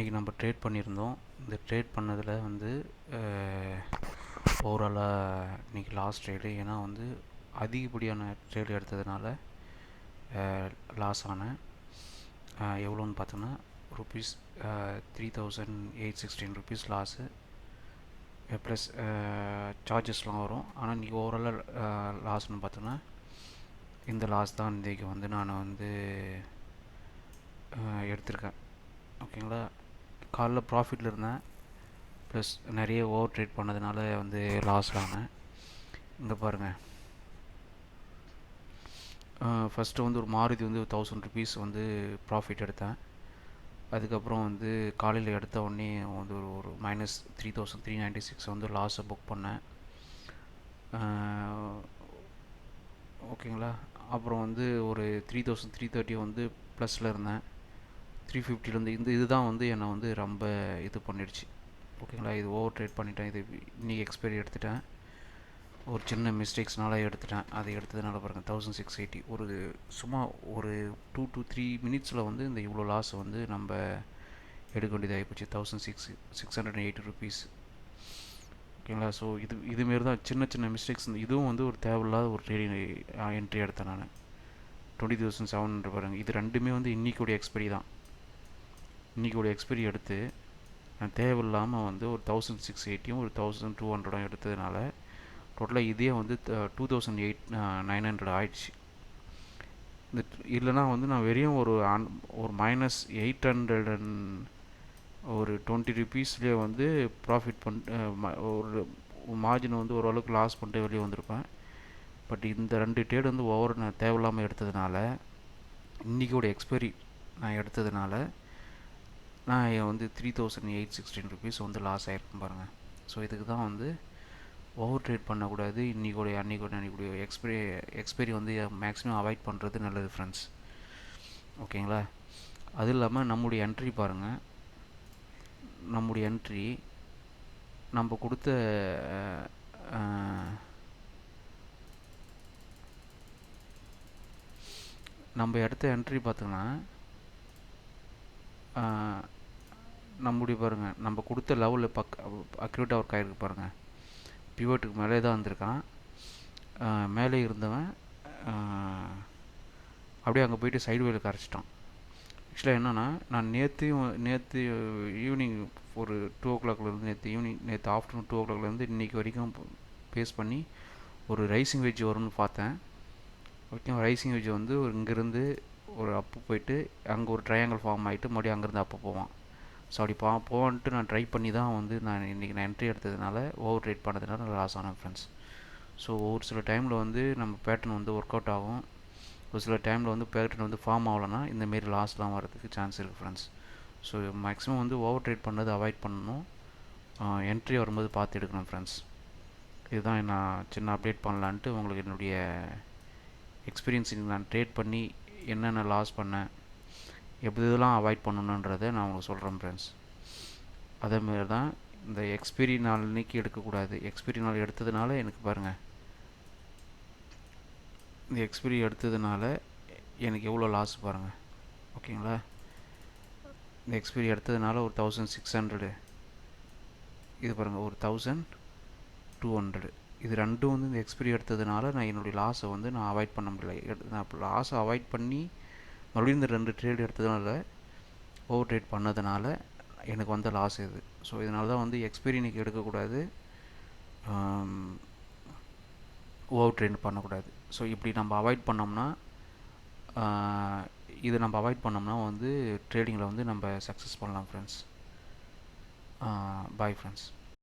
இன்றைக்கி நம்ம ட்ரேட் பண்ணியிருந்தோம். இந்த ட்ரேட் பண்ணதில் வந்து ஓவராலாக இன்றைக்கி லாஸ்ட் ட்ரேடு ஏன்னா வந்து அதிகப்படியான ட்ரேடு எடுத்ததுனால லாஸ் ஆனேன் எவ்வளோன்னு பார்த்தோன்னா rupees three thousand eight sixteen rupees loss plus சார்ஜஸ்லாம் வரும். ஆனால் இன்றைக்கி ஓவராலாக லாஸ்னு பார்த்தோன்னா இந்த லாஸ் தான் இன்றைக்கி வந்து நான் வந்து எடுத்திருக்கேன். ஓகேங்களா? காலைல ப்ராஃபிட்டில் இருந்தேன். ப்ளஸ் நிறைய ஓவர் ட்ரேட் பண்ணதுனால வந்து லாஸ் ஆனேன். இங்கே பாருங்கள் ஃபஸ்ட்டு வந்து ஒரு மாருதி வந்து தௌசண்ட் ருபீஸ் வந்து ப்ராஃபிட் எடுத்தேன். அதுக்கப்புறம் வந்து காலையில் எடுத்த உடனே வந்து ஒரு ஒரு minus three thousand three ninety six வந்து லாஸை புக் பண்ணேன். ஓகேங்களா அப்புறம் வந்து ஒரு த்ரீ தௌசண்ட் த்ரீ தேர்ட்டி வந்து ப்ளஸில் இருந்தேன். த்ரீ ஃபிஃப்டிலேருந்து இந்த இதுதான் வந்து என்னை வந்து ரொம்ப இது பண்ணிடுச்சு. ஓகேங்களா இது ஓவர் ட்ரேட் பண்ணிட்டேன். இது இன்றைக்கி எக்ஸ்பைரி எடுத்துட்டேன். ஒரு சின்ன மிஸ்டேக்ஸ்னால எடுத்துட்டேன். அதை எடுத்ததுனால பாருங்கள் தௌசண்ட் சிக்ஸ் எயிட்டி ஒரு சும்மா ஒரு டூ டு த்ரீ மினிட்ஸில் வந்து இந்த இவ்வளோ லாஸ் வந்து நம்ம எடுக்க வேண்டியதாகி போச்சு. Thousand six six hundred eighty rupees ஓகேங்களா ஸோ இது இதுமாரி தான் சின்ன சின்ன மிஸ்டேக்ஸ் இதுவும் வந்து ஒரு தேவையில்லாத ஒரு ட்ரேடிங் என்ட்ரி எடுத்தேன் நான். டுவெண்ட்டி தௌசண்ட் செவன் ஹண்ட்ரட் பாருங்கள் இது ரெண்டுமே வந்து இன்றைக்கோடைய எக்ஸ்பெரி தான். இன்றைக்கோடைய எக்ஸ்பெரி எடுத்து நான் தேவையில்லாமல் வந்து ஒரு தௌசண்ட் சிக்ஸ் எயிட்டியும் ஒரு தௌசண்ட் டூ ஹண்ட்ரடும் எடுத்ததுனால டோட்டலாக இதே வந்து two thousand eight nine hundred ஆயிடுச்சு. இந்த இல்லைனா வந்து நான் வெறும் ஒரு அன் ஒரு மைனஸ் எயிட் ஹண்ட்ரட் அண்ட் ஒரு டுவெண்ட்டி ருபீஸ்லேயே வந்து ப்ராஃபிட் பண் ஒரு மார்ஜின் வந்து ஓரளவுக்கு லாஸ் பண்ணிட்டு வெளியே வந்திருப்பேன். பட் இந்த ரெண்டு டேடு வந்து ஓவர் நான் தேவையில்லாமல் எடுத்ததுனால இன்றைக்கோட எக்ஸ்பைரி நான் எடுத்ததுனால நான் வந்து three thousand eight sixteen rupees வந்து லாஸ் ஆகிருக்கும் பாருங்கள் ஸோ இதுக்கு தான் வந்து ஓவர் ட்ரேட் பண்ணக்கூடாது இன்றைக்கோடைய அன்றைக்கூட அன்றைக்கூடிய எக்ஸ்பெரி எக்ஸ்பெரி வந்து மேக்ஸிமம் அவாய்ட் பண்ணுறது நல்லது ஃப்ரெண்ட்ஸ் ஓகேங்களா அது இல்லாமல் நம்முடைய என்ட்ரி பாருங்கள் நம்முடைய என்ட்ரி நம்ம கொடுத்த நம்ம எடுத்த என்ட்ரி பார்த்தோன்னா நம்முடைய பாருங்கள் நம்ம கொடுத்த லெவலில் பக் அக்யூரேட்டாக ஒர்க் ஆகிருக்கு பாருங்கள் பிவோட்டுக்கு மேலே தான் வந்திருக்கான். மேலே இருந்தவன் அப்படியே அங்கே போயிட்டு சைடு வேலை கரைச்சிட்டான் ஆக்சுவலாக என்னென்னா நான் நேற்றையும் நேற்று ஈவினிங் ஒரு டூ ஓ கிளாக்லேருந்து நேற்று ஈவினிங் நேற்று ஆஃப்டர்நூன் டூ ஓ கிளாக்லேருந்து இன்றைக்கி வரைக்கும் பேஸ் பண்ணி ஒரு ரைசிங் வெஜ் வரும்னு பார்த்தேன். ஓகே ரைசிங் வெஜ் வந்து ஒரு இங்கேருந்து ஒரு அப்பு போயிட்டு அங்கே ஒரு ட்ரையாங்கிள் ஃபார்ம் ஆகிட்டு மறுபடியும் அங்கேருந்து அப்போ போவான். ஸோ அப்படி பா போவான்ட்டு நான் ட்ரை பண்ணி தான் வந்து நான் இன்றைக்கி நான் என்ட்ரி எடுத்ததுனால ஓவர் ரேட் பண்ணதுனால நான் லாஸ் ஆனேன் ஃப்ரெண்ட்ஸ் ஸோ ஒரு சில டைமில் வந்து நம்ம பேட்டர்ன் வந்து ஒர்க் அவுட் ஆகும். ஒரு சில டைமில் வந்து பேட்டர்ன் வந்து ஃபார்ம் ஆகலைன்னா இந்தமாரி லாஸ்லாம் வரதுக்கு சான்ஸ் இருக்குது ஃப்ரெண்ட்ஸ் ஸோ மேக்ஸிமம் வந்து ஓவர் ட்ரேட் பண்ணது அவாய்ட் பண்ணணும். என்ட்ரி வரும்போது பார்த்து எடுக்கணும் ஃப்ரெண்ட்ஸ் இதுதான் நான் சின்ன அப்டேட் பண்ணலான்ட்டு உங்களுக்கு என்னுடைய எக்ஸ்பீரியன்ஸ் நான் ட்ரேட் பண்ணி என்னென்ன லாஸ் பண்ணேன் எப்படி இதெல்லாம் அவாய்ட் பண்ணணுன்றதை நான் உங்களுக்கு சொல்கிறேன் ஃப்ரெண்ட்ஸ் அதேமாரி தான் இந்த எக்ஸ்பீரி நாள் இன்னைக்கு எடுக்கக்கூடாது. எக்ஸ்பீரி நாள் எடுத்ததுனால எனக்கு பாருங்கள் இந்த எக்ஸ்பீரி எடுத்ததுனால எனக்கு எவ்வளோ லாஸ் பாருங்கள் ஓகேங்களா இந்த எக்ஸ்பீரி எடுத்ததுனால ஒரு தௌசண்ட் சிக்ஸ் ஹண்ட்ரடு இது பாருங்கள் ஒரு தௌசண்ட் டூ ஹண்ட்ரடு இது ரெண்டும் வந்து இந்த எக்ஸ்பிரி எடுத்ததுனால நான் என்னுடைய லாஸை வந்து நான் அவாய்ட் பண்ண முடியல. நான் லாஸை அவாய்ட் பண்ணி மறுபடியும் இந்த ரெண்டு ட்ரேட் எடுத்ததுனால ஓவர் ட்ரேட் பண்ணதுனால எனக்கு வந்த லாஸ் இது. ஸோ இதனால தான் வந்து எக்ஸ்பிரி இன்றைக்கி எடுக்கக்கூடாது. ஓவர் ட்ரேட் பண்ணக்கூடாது. ஸோ இப்படி நம்ம அவாய்ட் பண்ணோம்னா இது நம்ம அவாய்ட் பண்ணோம்னா வந்து ட்ரேடிங்கில் வந்து நம்ம சக்ஸஸ் பண்ணலாம் ஃப்ரெண்ட்ஸ் பாய் ஃப்ரெண்ட்ஸ்